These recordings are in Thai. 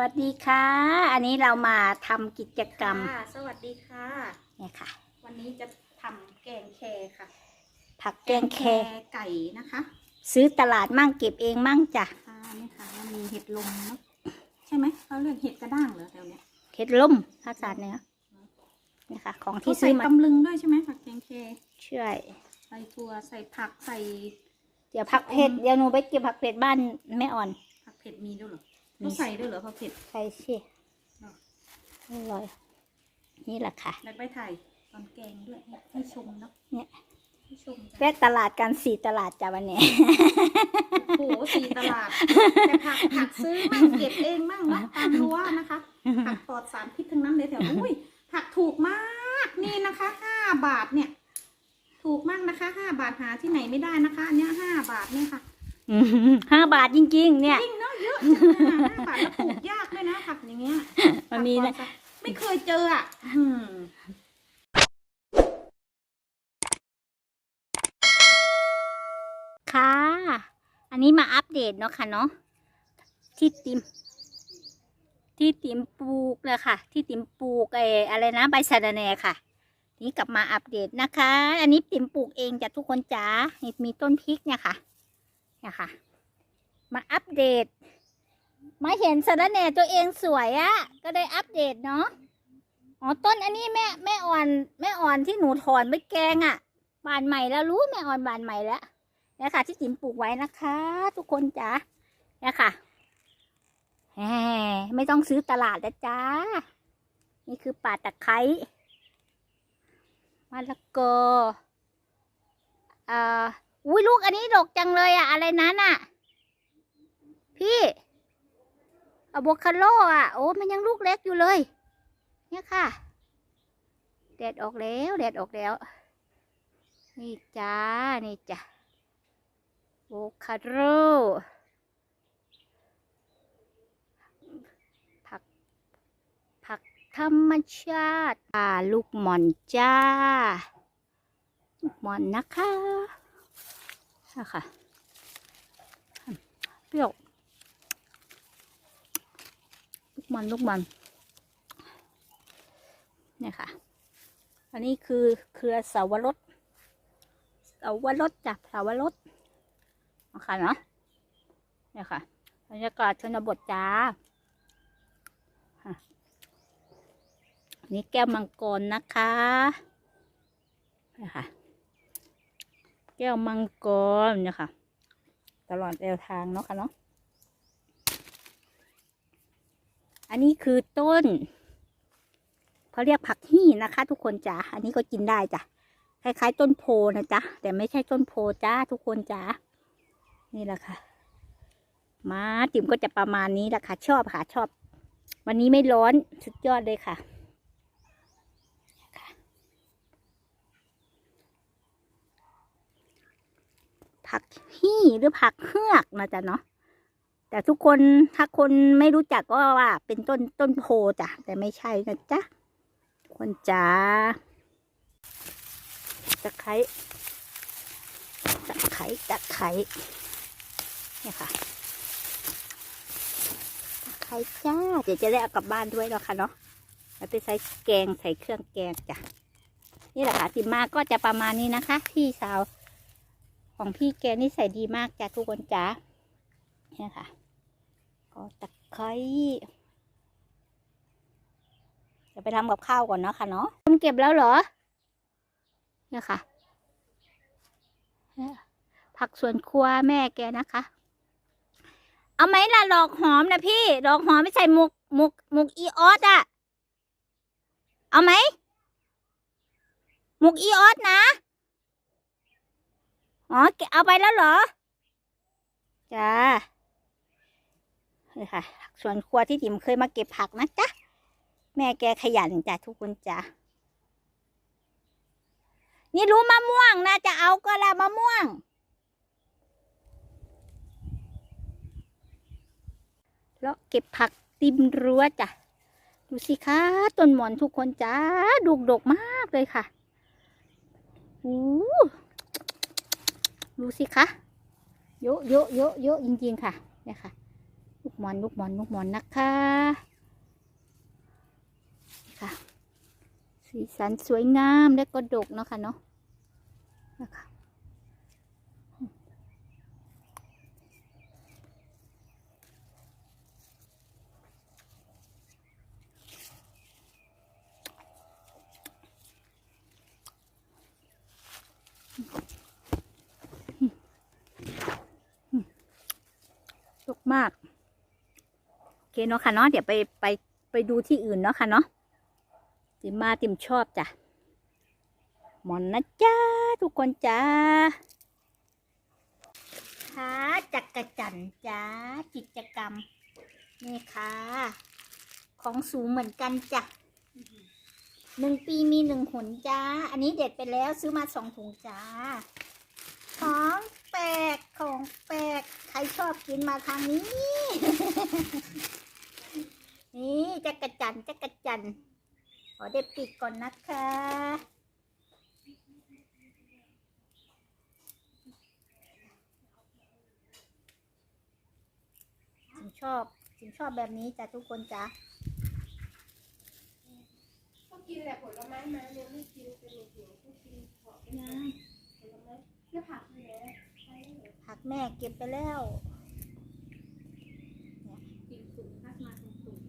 วัสดีค่ะ อันนี้เรามาทำกิจกรรมค่ะ สวัสดีค่ะ เนี่ยค่ะ วันนี้จะทำแกงแคค่ะผักแกงแคไก่นะคะซื้อตลาดมั่งเก็บเองมั่งจ้ะค่ะนี่ค่ะแล้วมีเห็ดลมเนอะใช่ไหมเขาเรียกเห็ดกระด้างเหรอแถวเนี้ยเห็ดล่มภาษาเหนือเนี่ยค่ะ ของเขาที่ใส่ซื้อมาตำลึงด้วยใช่ไหมผักแกงแคช่วย ใส่ถั่วใส่ผักใส่ เดี๋ยวผักเผ็ดเดี๋ยวหนูไปเก็บผักเผ็ดบ้านแม่อ่อน ผักเผ็ดมีด้วยเหรอมี เขาใส่ด้วยเหรอผักเผ็ดใส่สิอร่อย นี่แหละค่ะแล้วไปถ่ายตอนแกงด้วยให้ให้ชมเนาะเนี่ยให้ชมจ้ะแวะตลาดกันสี่ตลาดจ้ะวันนี้โอ้โหสี่ตลาดแต่ผักผักซื้อมั่งเก็บเองมั่งเนาะตามรั้วนะคะผักปลอดสารพิษทั้งนั้นเลยแถวอุ้ยผักถูกมากนี่นะคะห้าบาทเนี่ย ถูกมากนะคะห้าบาทหาที่ไหนไม่ได้นะคะอันเนี้ยห้าบาทเนี่ยค่ะอืมห้าบาทจริงๆ เนี่ยจริง เนาะเยอะจังเลยนะห้าบาทแล้วปลูกยากด้วยนะผักอย่างเงี้ยมันมีนะผักปลอดสารไม่เคยเจออะอืมค่ะ อันนี้มาอัปเดตเนาะค่ะเนาะที่ติม ที่ติมปลูกเลยค่ะ ที่ติมปลูกไอ้อะไรนะใบสะระแหน่ค่ะ นี่กลับมาอัปเดตนะคะ อันนี้ติมปลูกเองจากทุกคนจ๋านี่มีต้นพริกเนี่ยค่ะ เนี่ยค่ะ มาอัปเดต มาเห็นสะรแหน่ตัวเองสวยอะก็ได้อัปเดตเนาะอ๋อต้นอันนี้แม่แม่อ่อนแม่อ่อนที่หนูถอนไปแกงอะบานใหม่แล้วรู้แม่อ่อนบานใหม่แล้วเนี่ยค่ะ ที่จิ๋มปลูกไว้นะคะ ทุกคนจ้าเนี่ยค่ะแหมไม่ต้องซื้อตลาดนะจ้า นี่คือป่าตะไคร้มะละกอเอ่ออุ้ยลูกอันนี้ดกจังเลยอะอะไรนั้นอะ พี่อะโวคาโดอะโอ้มันยังลูกเล็กอยู่เลย เนี่ยค่ะ แดดออกแล้วแดดออกแล้ว นี่จ้า นี่จ้าโวคาโดผัก ผักธรรมชาติอ่าลูกหม่อนจ้า ลูกหม่อนนะคะนะคะเปรี้ยว ลู กมันลูกมันเนี่ยค่ะ อันนี้คือเครือเสาวรสเสาวรสจ้ะเสาวรสนะคะเนาะเนี่ยค่ะบรรยากาศชนบทจ้าอะนี่แก้วมังกรนะคะเนี่ยค่ะแก้วมังกรเนี่ยค่ะ ตลอดแนวทางเนาะค่ะเนาะ อันนี้คือต้นเขาเรียกผักหี่นะคะ ทุกคนจ้าอันนี้ก็กินได้จ้ะคล้ายๆ ต้นโพนะจ๊ะแต่ไม่ใช่ต้นโพจ้าทุกคนจ้านี่แหละค่ะมาติ๋มก็จะประมาณนี้แหละค่ะ ชอบค่ะชอบ วันนี้ไม่ร้อนสุดยอดเลยค่ะผักฮี่หรือผักเฮือกนะจ๊ะเนาะ แต่ทุกคนถ้าคนไม่รู้จักก็ว่า เป็นต้นต้นโพจ้ะแต่ไม่ใช่นะจ๊ะคนจ๋าตะไคร้ตะไคร้ตะไคร้เนี่ยค่ะไข่จ้า เดี๋ยวจะได้เอากลับบ้านด้วยแล้วค่ะเนาะแล้วไปใส่แกงใส่เครื่องแกงจ้ะนี่แหละค่ะติมมาก็จะประมาณนี้นะคะ พี่สาว ของพี่แกนี่ใส่ดีมากจ้ะทุกคนจ้าเนี่ยค่ะ ก็ตะไคร้จะไปทำกับข้าวก่อนเนาะค่ะเนาะทำเก็บแล้วเหรอ เนี่ยค่ะเนี่ยผักสวนครัวแม่แกนะคะ เอาไหมล่ะดอกหอมนะพี่ดอกหอมไม่ใส่หมกหมกหมกอีออสอะเอาไหมหมกอีออสนะ อ๋อแกเอาไปแล้วเหรอ จ้า นี่ค่ะผักสวนครัวที่ติ๋มเคยมาเก็บผักนะจ๊ะ แม่แกขยันจ้ะทุกคนจ้ะ นี่รู้มะม่วงนะจะเอาก็ละมะม่วง แล้วเก็บผักติมรั้วจ้ะ ดูสิคะต้นหมอนทุกคนจ้าดกดกมากเลยค่ะอู้ดูสิคะเยอะเยอะเยอะเยอะจริงๆค่ะเนี่ยค่ะ กกหมอนลูกหมอนลูกหมอนนะคะค่ะสีสันสวยงามและก็ดกเนาะค่ะเนาะนะคะดกมาก เคเนาะค่ะเนาะเดี๋ยวไปไปไปดูที่อื่นเนาะค่ะเนาะติมมาติมชอบจ้ะหมอนนะจ้าทุกคนจ้าค่ะจักรจันจ้ากิจกรรม นี่ค่ะ ของสูงเหมือนกันจ้ะหนึ่งปีมีหนึ่งหนจ้า อันนี้เด็ดไปแล้วซื้อมาสองถุงจ้า ของแปลกของแปลก ใครชอบกินมาทางนี้ นี่จักรจันทร์จักรจันทร์ขอเด็ดปิดก่อนนะคะ ฉันชอบฉันชอบแบบนี้จ้ะทุกคนจ้ะก็กินแหละผลไม้มายังไม่กินเป็นหนูหิวก็กินขอเป็นน้ำผลไม้แล้วผักเลยนะใช่เหรอผักแม่เก็บไปแล้ว กินสูงพัดมาสูงสูง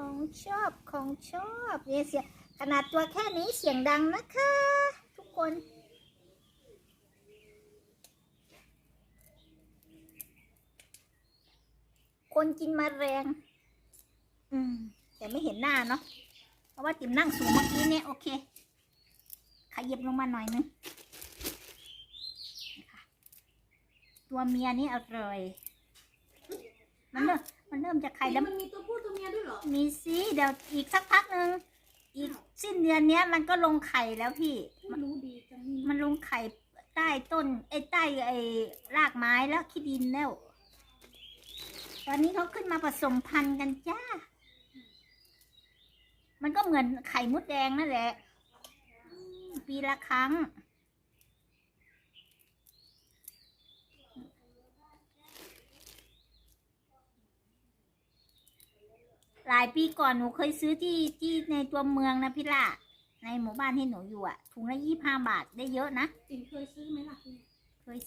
ของชอบของชอบเนี่ยเสียงขนาดตัวแค่นี้เสียงดังนะคะ ทุกคนคนกินมาแรง อืม แต่ไม่เห็นหน้าเนาะ เพราะว่าติมนั่งสูงเมื่อกี้เนี่ย โอเค ขยับลงมาหน่อยนึง ตัวเมียนี่อร่อย มันเริ่ม มันเริ่มจะไข่แล้วมันมีตัวผู้ตัวเมียด้วยเหรอ มีสิเดี๋ยวอีกสักพักหนึ่งอีกสิ้นเดือนเนี้ยมันก็ลงไข่แล้วพี่ ไม่รู้ดีจังนี่มันลงไข่ใต้ต้นไอ้ใต้ไอ้รากไม้แล้วขี้ดินแล้ว ตอนนี้เขาขึ้นมาผสมพันธุ์กันจ้า มันก็เหมือนไข่มดแดงนั่นแหละ ปีละครั้งายปีก่อนหนูเคยซื้อที่ที่ในตัวเมืองนะพี่ล่ะในหมู่บ้านที่หนูอยู่อะถุงละยี่ห้าบาทได้เยอะนะจินเคยซื้อไหมล่ะพี่เคย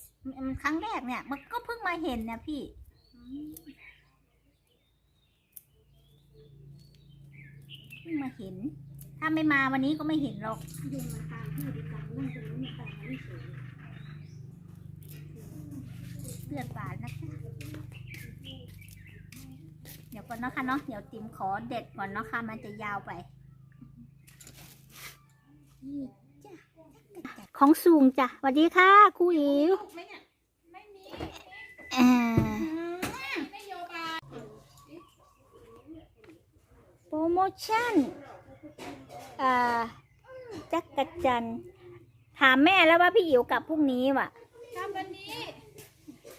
มันครั้งแรกเนี่ย มันก็เพิ่งมาเห็นนะพี่ อืมเพิ่งมาเห็น ถ้าไม่มาวันนี้ก็ไม่เห็นหรอก ยุงมาตามพี่ดีกว่านั่งตรงนี้นมาตามไม่สวย เลือดบาดนะคะ เดี๋ยว ก่อนเนาะคะเนาะเดี๋ยวติ๋มขอเด็ดก่อนเนาะค่ะมันจะยาวไปนี่จ้ะของสูงจ้ะสวัสดีค่ะครูอิ๋วลูกไหมเนี่ยไม่มีอ่านโยบายโปรโมชั่นอ่าจักรจันทร์ถามแม่แล้วว่าพี่อิ๋วกลับพรุ่งนี้ว่ะถ้าวันนี้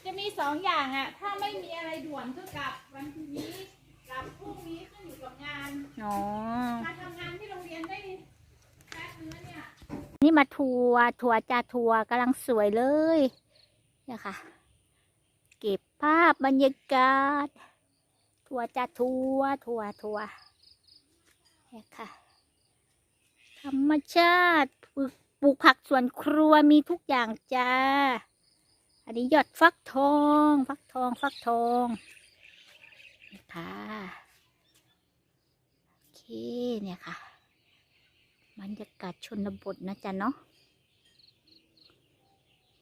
จะมีสองอย่างอะ ถ้าไม่มีอะไรด่วนก็กลับวันนี้ กลับพรุ่งนี้ขึ้นอยู่กับงาน อ๋อ มาทำงานที่โรงเรียนได้แป๊บนึงแล้วเนี่ย นี่มาทัวร์ทัวร์จ้าทัวร์กำลังสวยเลยเนี่ยค่ะ เก็บภาพบรรยากาศ ทัวร์จ้าทัวร์ทัวร์ทัวร์เนี่ยค่ะ ธรรมชาติปลูกปลูกผักสวนครัวมีทุกอย่างจ้า อันนี้ยอดฟักทอง ฟักทอง ฟักทองนี่ ค่ะ โอเคเนี่ยค่ะ บรรยากาศชนบทนะจ๊ะเนาะ